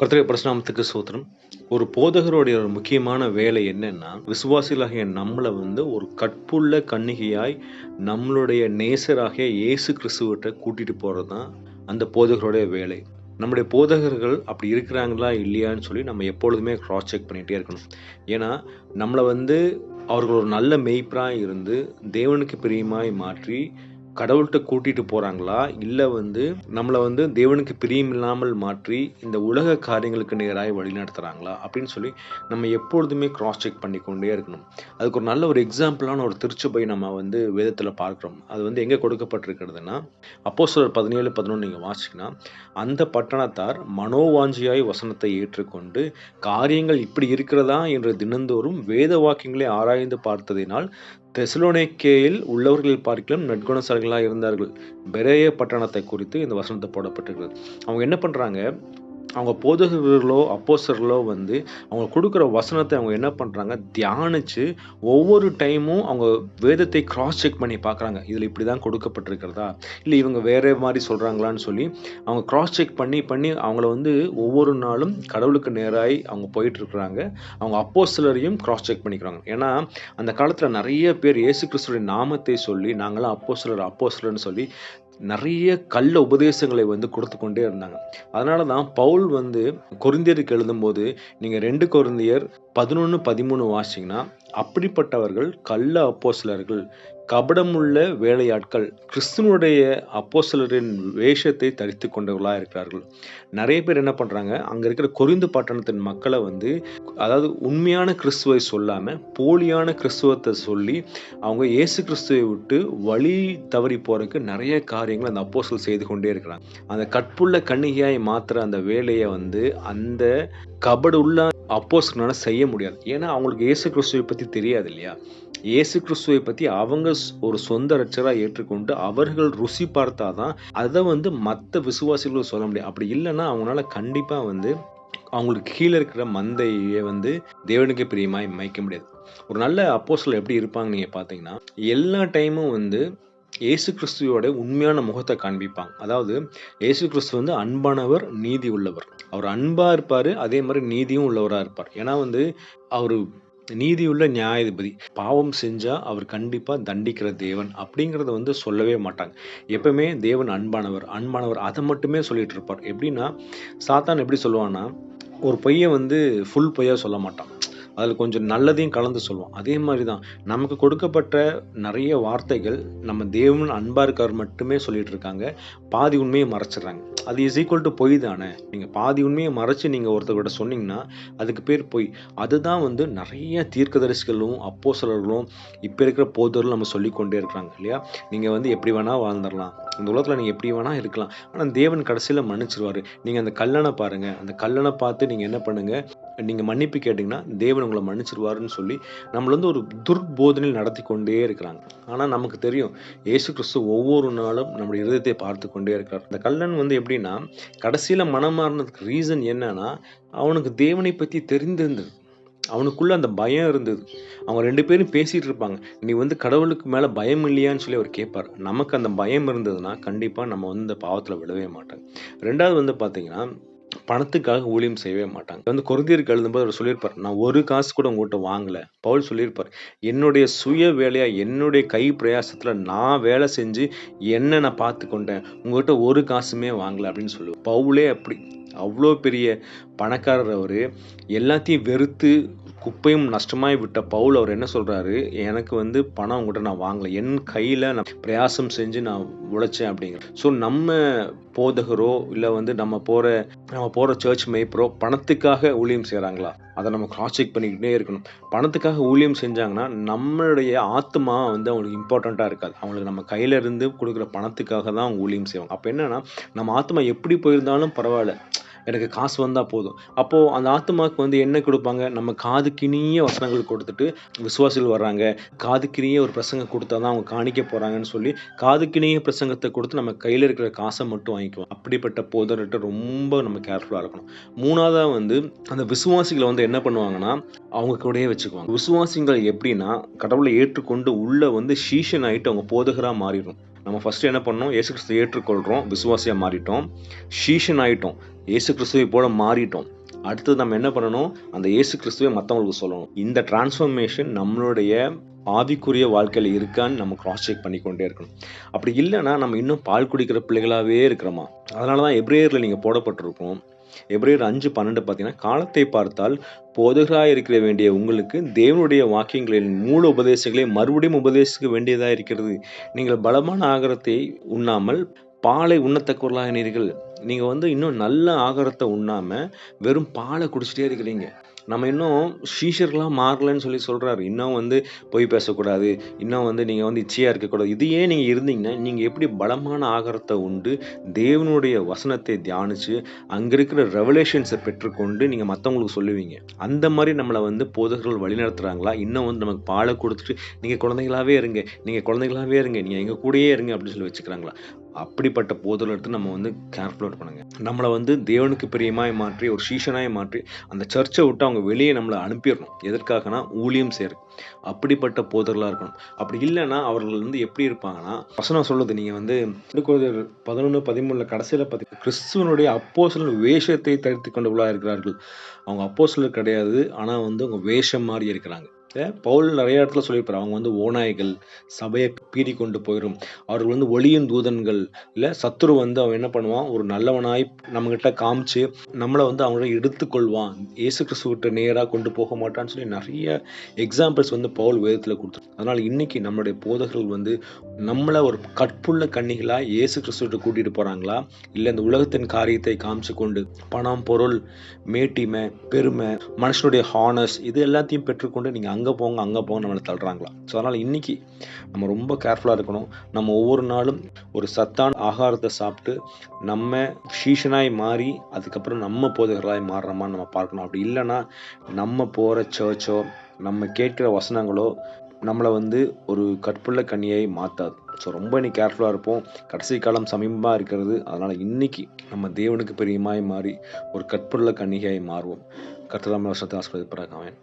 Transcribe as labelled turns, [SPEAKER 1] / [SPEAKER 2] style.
[SPEAKER 1] கர்த்தரை பிரசனாமத்துக்கு சூத்திரம். ஒரு போதகருடைய ஒரு முக்கியமான வேலை என்னன்னா விசுவாசிகளாகிய நம்மளை வந்து ஒரு கற்புள்ள கன்னிகையாய் நம்மளுடைய நேசராகிய இயேசு கிறிஸ்துவிட்ட கூட்டிட்டு போறது தான் அந்த போதகருடைய வேலை. நம்முடைய போதகர்கள் அப்படி இருக்கிறாங்களா இல்லையான்னு சொல்லி நம்ம எப்பொழுதுமே கிராஸ் செக் பண்ணிகிட்டே இருக்கணும். ஏன்னா நம்மளை வந்து அவர்கள் ஒரு நல்ல மெய்ப்பராக இருந்து தேவனுக்கு பிரியமாய் மாற்றி கடவுள்கிட்ட கூட்டிட்டு போறாங்களா? இல்லை வந்து நம்மளை வந்து தேவனுக்கு பிரியம் இல்லாமல் மாற்றி இந்த உலக காரியங்களுக்கு நேராக வழிநடத்துகிறாங்களா அப்படின்னு சொல்லி நம்ம எப்பொழுதுமே கிராஸ் செக் பண்ணி கொண்டே இருக்கணும். அதுக்கு ஒரு நல்ல ஒரு எக்ஸாம்பிளான ஒரு திருச்சபை நம்ம வந்து வேதத்தில் பார்க்குறோம். அது வந்து எங்கே கொடுக்கப்பட்டிருக்கிறதுனா அப்போ சிலர் பதினேழு பதினொன்று நீங்கள் வாசிங்கன்னா அந்த பட்டணத்தார் மனோவாஞ்சியாய் வசனத்தை ஏற்றுக்கொண்டு காரியங்கள் இப்படி இருக்கிறதா? என்று தினந்தோறும் வேத வாக்கியங்களை ஆராய்ந்து பார்த்ததினால் தெசலோனிக்கேயில் உள்ளவர்கள் பார்க்கலாம் நற்குணசாலிகளாக இருந்தார்கள். பெரேய பட்டணத்தை குறித்து இந்த வசனத்தை போடப்பட்டிருக்கிறது. அவங்க என்ன பண்ணுறாங்க அவங்க போதகர்களோ அப்போசர்களோ வந்து அவங்க கொடுக்குற வசனத்தை அவங்க என்ன பண்ணுறாங்க தியானித்து ஒவ்வொரு டைமும் அவங்க வேதத்தை கிராஸ் செக் பண்ணி பார்க்குறாங்க. இதில் இப்படி தான் கொடுக்கப்பட்டிருக்கிறதா? இல்லை இவங்க வேறே மாதிரி சொல்கிறாங்களான்னு சொல்லி அவங்க கிராஸ் செக் பண்ணி பண்ணி அவங்கள வந்து ஒவ்வொரு நாளும் கடவுளுக்கு நேராய் அவங்க போயிட்டுருக்குறாங்க. அவங்க அப்போ சிலரையும் கிராஸ் செக் பண்ணிக்கிறாங்க. ஏன்னா அந்த காலத்தில் நிறைய பேர் இயேசு கிறிஸ்துடைய நாமத்தை சொல்லி நாங்களாம் அப்போ சிலர் அப்போ சிலர்னு சொல்லி நிறைய கள்ள உபதேசங்களை வந்து கொடுத்து கொண்டே இருந்தாங்க. அதனால தான் பவுல் வந்து கொரிந்தியருக்கு எழுதும்போது நீங்கள் ரெண்டு கொரிந்தியர் பதினொன்று பதிமூணு வாசிங்கன்னா அப்படிப்பட்டவர்கள் கள்ள அப்போசிலர்கள் கபடமுள்ள வேலையாட்கள் கிறிஸ்துவனுடைய அப்போசலரின் வேஷத்தை தரித்து கொண்டவர்களாக இருக்கிறார்கள். நிறைய பேர் என்ன பண்ணுறாங்க அங்கே இருக்கிற கொரிந்து பட்டணத்தின் மக்களை வந்து அதாவது உண்மையான கிறிஸ்துவை சொல்லாமல் போலியான கிறிஸ்துவத்தை சொல்லி அவங்க இயேசு கிறிஸ்துவை விட்டு வழி தவறி போகிறதுக்கு நிறைய காரியங்கள் அந்த அப்போசல் செய்து கொண்டே இருக்கிறாங்க அந்த கற்புள்ள கண்ணிகையாய் மாத்திர அந்த வேலையை வந்து அந்த கபடு உள்ள அப்போஸ்னால செய்ய முடியாது. ஏன்னா அவங்களுக்கு இயேசு கிறிஸ்துவை பற்றி தெரியாது இல்லையா? இயேசு கிறிஸ்துவை பற்றி அவங்க ஒரு சொந்த ரச்சராக ஏற்றுக்கொண்டு அவர்கள் ருசி பார்த்தாதான் அதை வந்து மற்ற விசுவாசிகளும் சொல்ல முடியும். அப்படி இல்லைன்னா அவங்களால கண்டிப்பாக வந்து அவங்களுக்கு கீழே இருக்கிற மந்தையை வந்து தேவனுக்கு பிரியமாய் மயக்க முடியாது. ஒரு நல்ல அப்போஸ்ல எப்படி இருப்பாங்க நீங்கள் பார்த்தீங்கன்னா எல்லா டைமும் வந்து இயேசு கிறிஸ்துவோட உண்மையான முகத்தை காண்பிப்பாங்க. அதாவது இயேசு கிறிஸ்து வந்து அன்பானவர் நீதி உள்ளவர். அவர் அன்பா இருப்பார் அதே மாதிரி நீதியும் உள்ளவராக இருப்பார். ஏன்னா வந்து அவர் நீதியுள்ள நியாயாதிபதி. பாவம் செஞ்சால் அவர் கண்டிப்பாக தண்டிக்கிற தேவன் அப்படிங்கிறத வந்து சொல்லவே மாட்டாங்க. எப்பவுமே தேவன் அன்பானவர். அன்பானவர் அதை மட்டுமே சொல்லிட்டு இருப்பார். எப்படின்னா சாத்தான் எப்படி சொல்லுவான்னா ஒரு பொய்யை வந்து ஃபுல் பொய்யாக சொல்ல மாட்டான். அதில் கொஞ்சம் நல்லதையும் கலந்து சொல்லுவோம் அதே மாதிரி தான் நமக்கு கொடுக்கப்பட்ட நிறைய வார்த்தைகள் நம்ம தேவன் அன்பாக இருக்கார் மட்டுமே சொல்லிட்டு இருக்காங்க. பாதி உண்மையை மறைச்சிடுறாங்க. அது இஸ் ஈக்குவல் டு பொய் தானே. நீங்கள் பாதி உண்மையை மறைச்சு நீங்கள் ஒருத்தர்கிட்ட சொன்னீங்கன்னா அதுக்கு பேர் பொய். அதுதான் வந்து நிறைய தீர்க்கதரிசிகளும் அப்போ சிலர்களும் இப்போ இருக்கிற போதர்களும் நம்ம சொல்லிக்கொண்டே இருக்கிறாங்க இல்லையா? நீங்கள் வந்து எப்படி வேணால் வாழ்ந்துடலாம். இந்த உலகத்தில் நீங்கள் எப்படி வேணால் இருக்கலாம். ஆனால் தேவன் கடைசியில் மன்னிச்சிருவார். நீங்கள் அந்த கல்லணை பாருங்கள் அந்த கல்லணை பார்த்து நீங்கள் என்ன பண்ணுங்கள் நீங்கள் மன்னிப்பு கேட்டிங்கன்னா தேவன் உங்களை மன்னிச்சிருவாருன்னு சொல்லி நம்மளை வந்து ஒரு துர்போதனையில் நடத்தி கொண்டே இருக்கிறாங்க. ஆனால் நமக்கு தெரியும் ஏசு கிறிஸ்து ஒவ்வொரு நாளும் நம்முடைய இருதயத்தை பார்த்து கொண்டே இருக்கிறார். இந்த கல்லன் வந்து எப்படின்னா கடைசியில் மனம் மாறினதுக்கு ரீசன் என்னன்னா அவனுக்கு தேவனை பற்றி தெரிந்திருந்தது. அவனுக்குள்ளே அந்த பயம் இருந்தது. அவங்க ரெண்டு பேரும் பேசிகிட்டு இருப்பாங்க. நீ வந்து கடவுளுக்கு மேலே பயம் இல்லையான்னு சொல்லி அவர் கேட்பார். நமக்கு அந்த பயம் இருந்ததுன்னா கண்டிப்பாக நம்ம வந்து இந்த பாவத்தில் விடவே மாட்டாங்க. ரெண்டாவது வந்து பார்த்தீங்கன்னா பணத்துக்காக ஊழியம் செய்யவே மாட்டாங்க. வந்து குருந்தியருக்கு எழுதும்போது அவர் சொல்லியிருப்பார் நான் ஒரு காசு கூட உங்கள்கிட்ட வாங்கல. பவுல் சொல்லியிருப்பார் என்னுடைய சுய வேலையாக என்னுடைய கை பிரயாசத்தில் நான் வேலை செஞ்சு என்ன நான் பார்த்து கொண்டேன் உங்கள்கிட்ட ஒரு காசுமே வாங்கல. அப்படின்னு சொல்லுவோம் பவுலே அப்படி அவ்வளோ பெரிய பணக்காரர் அவர். எல்லாத்தையும் வெறுத்து குப்பையும் நஷ்டமாய் விட்ட பவுல் அவர் என்ன சொல்கிறாரு எனக்கு வந்து பணம் உங்கள்கிட்ட நான் வாங்கலை. என் கையில் நான் பிரயாசம் செஞ்சு நான் உழைச்சேன் அப்படிங்கிற. ஸோ நம்ம போதகரோ இல்லை வந்து நம்ம போகிற நம்ம போகிற சர்ச் மேய்ப்பரோ பணத்துக்காக ஊழியம் செய்கிறாங்களா அதை நம்ம கிராஸ் செக் பண்ணிக்கிட்டே இருக்கணும். பணத்துக்காக ஊழியம் செஞ்சாங்கன்னா நம்மளுடைய ஆத்மா வந்து அவங்களுக்கு இம்பார்ட்டண்ட்டாக இருக்காது. அவங்களுக்கு நம்ம கையில இருந்து கொடுக்குற பணத்துக்காக தான் அவங்க ஊழியம் செய்வாங்க. அப்போ என்னன்னா நம்ம ஆத்மா எப்படி போயிருந்தாலும் பரவாயில்ல. எனக்கு காசு வந்தால் போதும். அப்போது அந்த ஆத்மாவுக்கு வந்து என்ன கொடுப்பாங்க? நம்ம காதுக்கினிய வசனங்கள் கொடுத்துட்டு விசுவாசிகள் வர்றாங்க. காதுக்கினிய ஒரு பிரசங்கம் கொடுத்தா தான் அவங்க காணிக்க போகிறாங்கன்னு சொல்லி காதுக்கினிய பிரசங்கத்தை கொடுத்து நம்ம கையில் இருக்கிற காசை மட்டும் வாங்கிக்குவோம். அப்படிப்பட்ட போதர்கிட்ட ரொம்ப நம்ம கேர்ஃபுல்லாக இருக்கணும். மூணாவதாக வந்து அந்த விசுவாசிகளை வந்து என்ன பண்ணுவாங்கன்னா அவங்க கூடயே வச்சுக்குவாங்க. விசுவாசிகள் எப்படின்னா கடவுளை ஏற்றுக்கொண்டு உள்ளே வந்து சீஷன் ஆகிட்டு அவங்க போதகராக மாறிடும். நம்ம ஃபஸ்ட்டு என்ன பண்ணோம்? ஏசு கிறிஸ்து ஏற்றுக்கொள்கிறோம் விசுவாசியாக மாறிட்டோம். ஷீஷன் ஆகிட்டோம் ஏசு கிறிஸ்துவை போல மாறிட்டோம். அடுத்தது நம்ம என்ன பண்ணணும்? அந்த ஏசு கிறிஸ்துவை மற்றவங்களுக்கு சொல்லணும். இந்த டிரான்ஸ்ஃபர்மேஷன் நம்மளுடைய ஆவிக்குரிய வாழ்க்கையில் இருக்கான்னு நம்ம கிராஸ் செக் பண்ணிக்கொண்டே இருக்கணும். அப்படி இல்லைன்னா நம்ம இன்னும் பால் குடிக்கிற பிள்ளைகளாகவே இருக்கிறோமா? அதனால தான் எப்ரேயரில் நீங்கள் போடப்பட்டிருக்கோம். எப்ரேயர் அஞ்சு பன்னெண்டு பார்த்தீங்கன்னா காலத்தை பார்த்தால் போதகராக இருக்கிற வேண்டிய உங்களுக்கு தேவனுடைய வாக்கியங்களின் மூல உபதேசங்களை மறுபடியும் உபதேசிக்க வேண்டியதாக இருக்கிறது. நீங்கள் பலமான ஆகாரத்தை உண்ணாமல் பாலை உண்ணத்தக்கவர்களாகினீர்கள் நீங்கள் வந்து இன்னும் நல்ல ஆகாரத்தை உண்ணாமல் வெறும் பாலை குடிச்சிட்டே இருக்கிறீங்க. நம்ம இன்னும் ஷீஷர்லாம் மாறலன்னு சொல்லி சொல்கிறாரு இன்னும் வந்து பொய் பேசக்கூடாது. இன்னும் வந்து நீங்கள் வந்து இச்சையாக இருக்கக்கூடாது. இதையே நீங்கள் இருந்தீங்கன்னா நீங்கள் எப்படி பலமான ஆகாரத்தை உண்டு தேவனுடைய வசனத்தை தியானித்து அங்கே இருக்கிற ரெவலேஷன்ஸை பெற்றுக்கொண்டு நீங்கள் மற்றவங்களுக்கு சொல்லுவீங்க. அந்த மாதிரி நம்மளை வந்து போதகர்கள் வழி நடத்துகிறாங்களா இன்னும் வந்து நமக்கு பாலை கொடுத்துட்டு நீங்கள் குழந்தைகளாகவே இருங்க நீங்கள் குழந்தைகளாகவே இருங்க நீங்கள் எங்கள் கூடயே இருங்க அப்படின்னு சொல்லி வச்சுக்கிறாங்களா? அப்படிப்பட்ட போதில் எடுத்து நம்ம வந்து கேர்ஃபுல்லாக பண்ணுங்க. நம்மளை வந்து தேவனுக்கு பிரியமாய் மாற்றி ஒரு சீஷனாய் மாற்றி அந்த சர்ச்சை விட்டு அவங்க வெளியே நம்மளை அனுப்பிடணும். எதற்காகனா? ஊழியம் சேரு அப்படிப்பட்ட போதர்களாக இருக்கணும். அப்படி இல்லைன்னா அவர்கள் வந்து எப்படி இருப்பாங்கன்னா வசனம் சொல்லுது நீங்கள் வந்து பதினொன்று பதிமூணில் கடைசியில் பார்த்தீங்கன்னா கிறிஸ்துவனுடைய அப்போசலன் வேஷத்தை தரித்து கொண்டவர்களாக இருக்கிறார்கள். அவங்க அப்போசலர் கிடையாது ஆனால் வந்து அவங்க வேஷம் மாதிரி இருக்கிறாங்க. பவுல் நிறைய இடத்துல சொல்லியிருப்பார் அவங்க வந்து ஓநாய்கள் சபையை பீறி கொண்டு போயிடும் அவர்கள் வந்து ஒளியின் தூதன்கள். இல்லை சத்துரு வந்து அவன் என்ன பண்ணுவான்? ஒரு நல்லவனாய் நம்மகிட்ட காமிச்சு நம்மளை வந்து அவங்கள எடுத்துக்கொள்வான். ஏசு கிறிஸ்துவிட்ட நேராக கொண்டு போக மாட்டான்னு சொல்லி நிறைய எக்ஸாம்பிள்ஸ் வந்து பவுல் வேதத்தில் கொடுத்துரு அதனால் இன்னைக்கு நம்மளுடைய போதகர்கள் வந்து நம்மளை ஒரு கற்புள்ள கண்ணிகளாக இயேசு கிறிஸ்துவிட்ட கூட்டிகிட்டு போகிறாங்களா இல்லை இந்த உலகத்தின் காரியத்தை காமிச்சு கொண்டு பணம் பொருள் மேட்டிமை பெருமை மனுஷனுடைய ஹானஸ் இது எல்லாத்தையும் பெற்றுக்கொண்டு நீங்கள் அங்கே போங்க அங்கே போங்க நம்மளை தள்ளுறாங்களா? ஸோ அதனால் இன்றைக்கி நம்ம ரொம்ப கேர்ஃபுல்லாக இருக்கணும். நம்ம ஒவ்வொரு நாளும் ஒரு சத்தான ஆகாரத்தை சாப்பிட்டு நம்ம ஷீஷனாய் மாறி அதுக்கப்புறம் நம்ம போதகர்களாய் மாறுறோமான்னு நம்ம பார்க்கணும். அப்படி இல்லைன்னா நம்ம போகிற சர்ச்சோ நம்ம கேட்குற வசனங்களோ நம்மளை வந்து ஒரு கற்புள்ள கண்ணியை மாற்றாது ஸோ ரொம்ப நீ கேர்ஃபுல்லாக இருப்போம். கடைசி காலம் சமீபமாக இருக்கிறது. அதனால் இன்னைக்கு நம்ம தேவனுக்கு பெரியமாய் மாறி ஒரு கற்புள்ள கன்னிகையாய் மாறுவோம். கர்த்ததாம வருஷத்தை ஆஸ்பதிப்பறாங்க அவன்